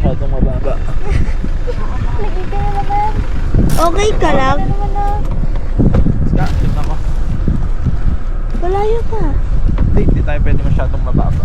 masyadong mababa. Lagi ka na naman. Okay ka lang? Ska, tignan ko. Malayo pa. Hindi, hindi tayo pwede masyadong mababa.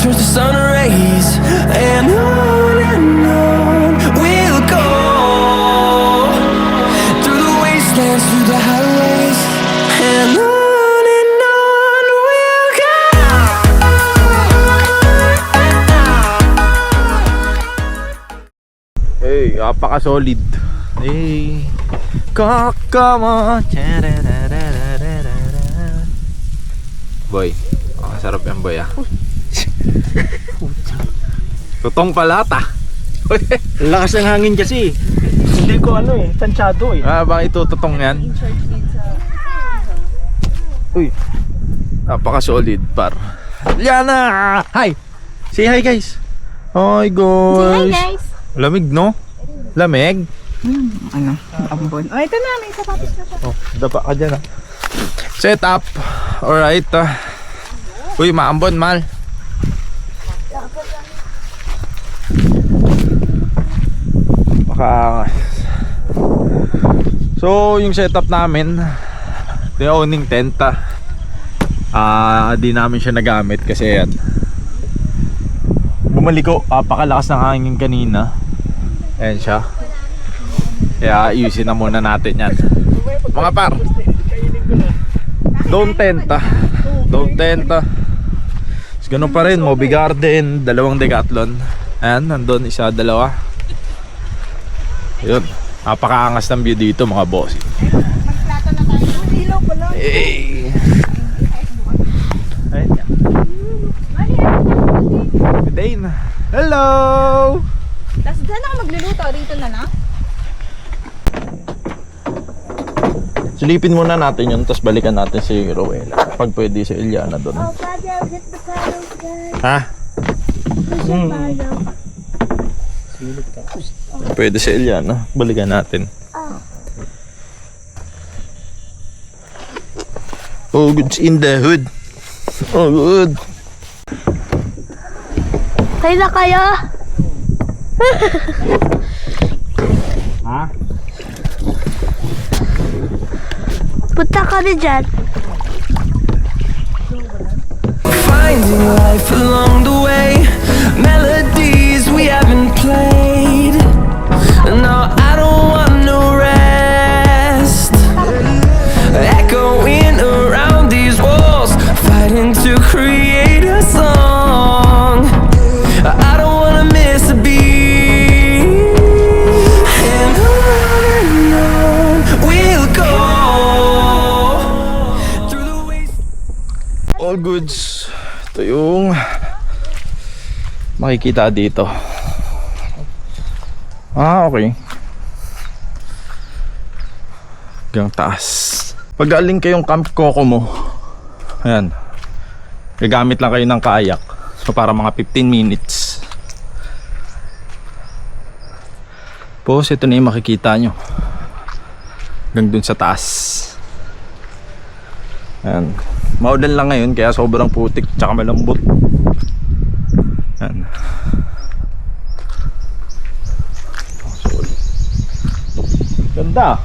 turns to sun rays. And on and on we'll go through the wastelands, through the highways, and on. Hey, apaka-solid. Hey, kakama. Boy, oh, sarap yan boy ah. Tutong palata. Lakas ng hangin kasi. Hindi ko ano eh, tansyado eh. ah, bang itututong yan? Uy, napaka-solid par. Liana! Hi! Say hi guys! Hi guys! guys. Lamig no? Lamig? ano, ambon. Oh, ito na, may sapatos na siya. Oh, dapa ka dyan ah. Set up. Alright. ah. Uy, maambon, mal. Maka So, yung setup namin, the owning tent ah. Ah, di namin siya nagamit kasi yan. Bumaligo, apakalakas ng hangin kanina. Ayan siya. Kaya ayusin na muna natin yan. Mga par. Don't tent ah. Don't tent ah. Ganun pa rin, Moby Garden, dalawang decathlon. Ayan, nandun isa, dalawa. Yun. Napakaangas ng view dito mga boss. Hey. Ayan yan. Good day na. Hello! Tapos dyan ako magluluto, dito na na. Silipin muna natin yun, tapos balikan natin si Rowella. Pag pwede si Eliana doon. Oh, Father, hit the paddles, guys. Ha? Paddle. Pwede si Eliana. Balikan natin. Oh, goods in the hood. Oh, good. Kayo na kayo? Ha? Punta kami dyan. Finding life along the way, melodies we haven't played. No, I don't want no rest. Echoing around these walls, fighting to create a song. I don't wanna miss a beat. And on and on we'll go through the waste. All goods. Ito yung makikita dito. Ah, okay. Hanggang taas. Pag galing kayong Camp Kokomo, ayan, gagamit lang kayo ng kayak. So, para mga 15 minutes. Tapos, ito na yung makikita nyo. Hanggang dun sa taas. Ayan. Maulan lang ngayon kaya sobrang putik tsaka malambot. Ayan. Solid. Ganda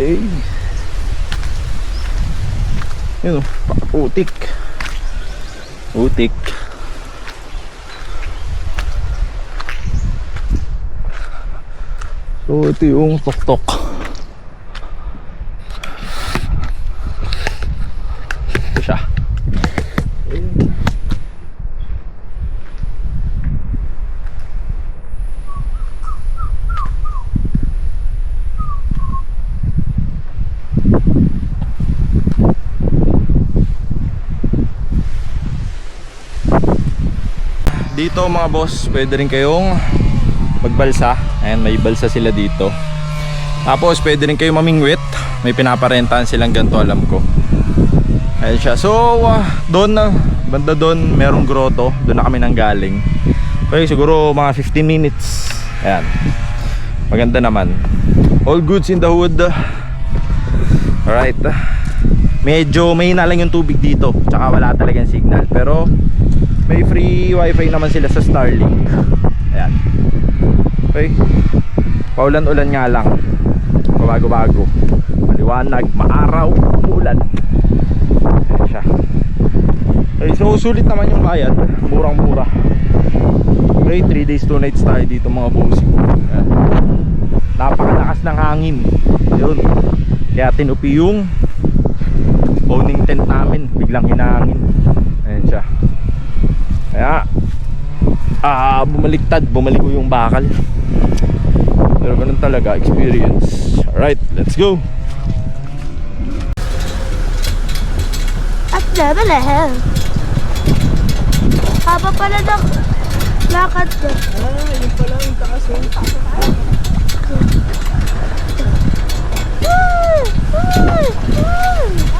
Hey. Yun o, utik. Utik. So ito yung tuktok. Ito siya. Dito mga boss, pwede rin kayong magbalsa. Ayan, may balsa sila dito. Tapos pwede rin kayong mamingwit. May pinaparentahan silang ganito alam ko. Ayan siya. So, ah, doon na, banda doon, merong grotto. Doon na kami nang galing. Okay, siguro mga 15 minutes. Ayan. Maganda naman. All goods in the hood. Alright. Medyo mahina lang yung tubig dito. Tsaka wala talagang signal. Pero, may free wifi naman sila sa Starlink. Ayan. Okay. Paulan-ulan nga lang. Bago-bago. Maliwanag, maaraw, umulan. Ayan siya. Okay, so sulit naman yung bayad. Murang-mura. Okay, 3 days, 2 nights tayo dito mga bossing. Ayan. Napakalakas ng hangin. Yun. Kaya tinupi yung owning tent namin. Biglang hinangin. Ayan siya. Kaya ah bumaliktad, bumalik ko yung bakal. Pero ganun talaga, experience. Alright, let's go. At level ahead. Haba pala ng lakad ko. Ah, yun pala yung taas oh. Woo! Woo! Woo!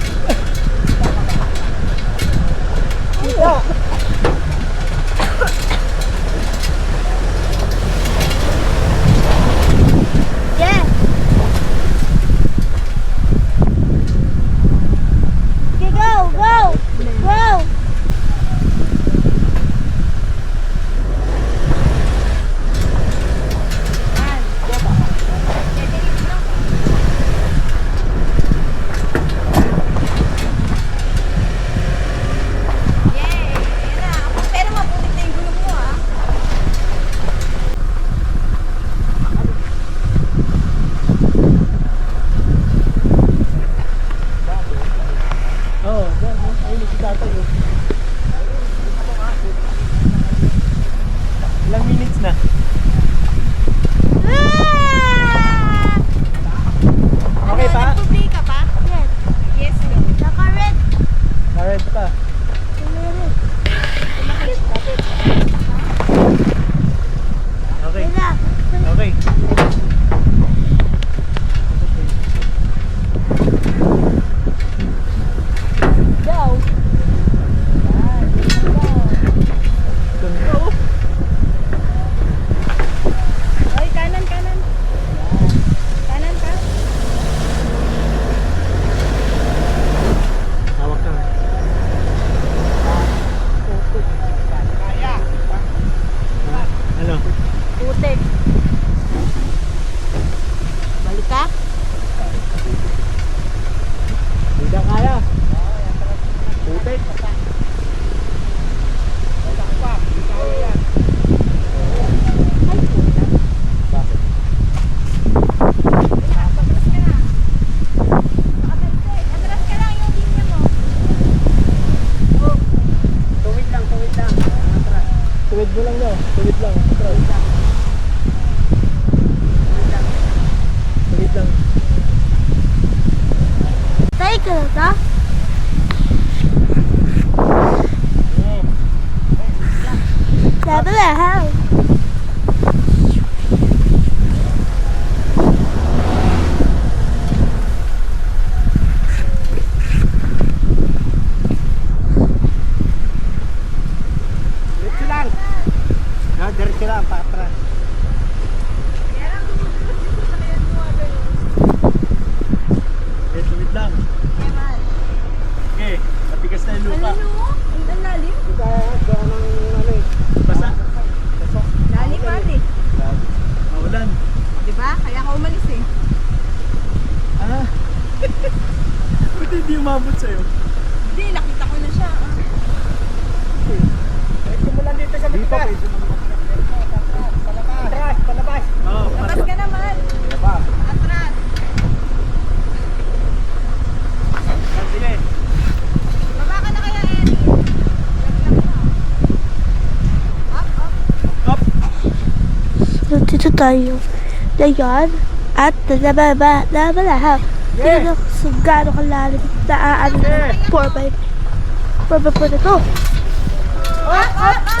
Tuwid mo lang daw. Tuwid lang. Atras. Tuwid lang. Tayo ka na ta? hell? Diretso lang. Ha, diretso lang, paatras. Eh, tuwid lang. Okay, matigas na yung lupa. Ang lalim. ano eh. Basa. Lalim ate. Maulan. Di ba? Kaya ka umalis eh. Ah. Ba't hindi umabot sa'yo? Hindi, nakita ko na siya. ah. Simulan dito sa dito. Palabas, palabas. Oo, Labas ka naman. palabas. Atras. Sige. Baba ka na kaya, Eddie. Laglag ka. Up, up. Up. So, dito tayo. Ngayon, at nababa, nabalahaw. Dito sa gano'ng kalalim na aan Yeah. 4x 4x4 na to. Up, up,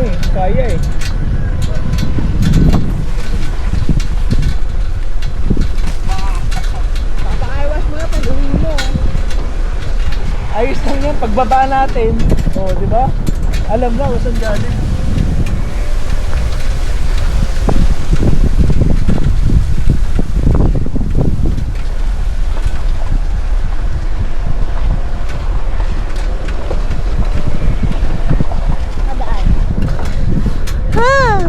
ano eh, kaya eh. Papakaiwas mo na pag uwi mo. Ayos lang yan, pagbaba natin. Oh, di ba? Alam na kung saan galing. Ah!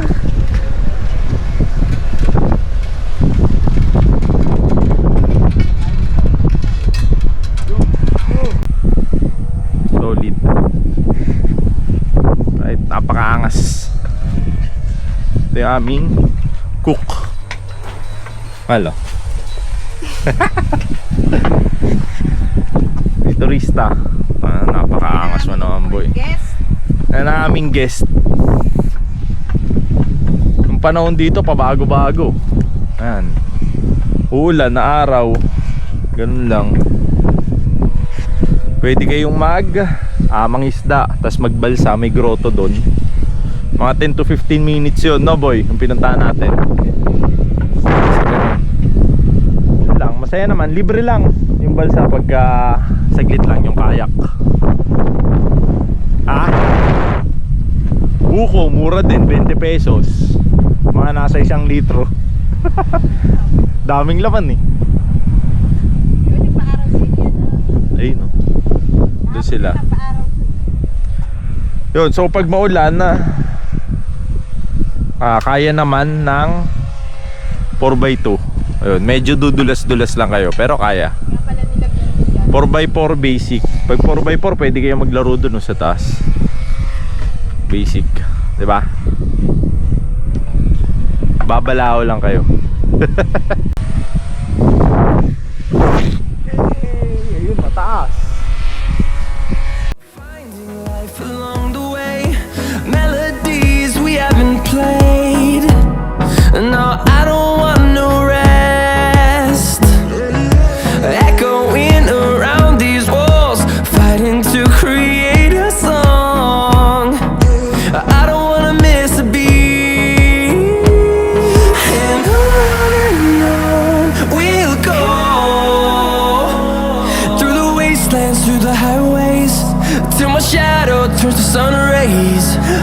Solid. Right, napakaangas. Ito yung aming cook. Halo. May turista. Ah, napakaangas mo naman boy. Guess. Yan ang aming guest. Yung panahon dito pabago-bago. Ayan. Ulan na araw. Ganun lang. Pwede kayong mag amang isda, tas magbalsa, may grotto doon. Mga 10 to 15 minutes yun, no boy? Yung pinuntahan natin. Yun lang, masaya naman, libre lang yung balsa pagka saglit lang yung kayak. Ah? Buko, mura din, 20 pesos. Mga nasa isang litro. Daming laman eh. Ayun no. Doon sila. Yun, so pag maulan na ah, kaya naman ng 4x2. Ayun, medyo dudulas-dulas lang kayo, pero kaya. Nga pala nilagyan ko yan. 4x4 basic. Pag 4x4, pwede kayo maglaro dun sa taas. Basic. 'Di ba? Babalao lang kayo.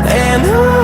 and I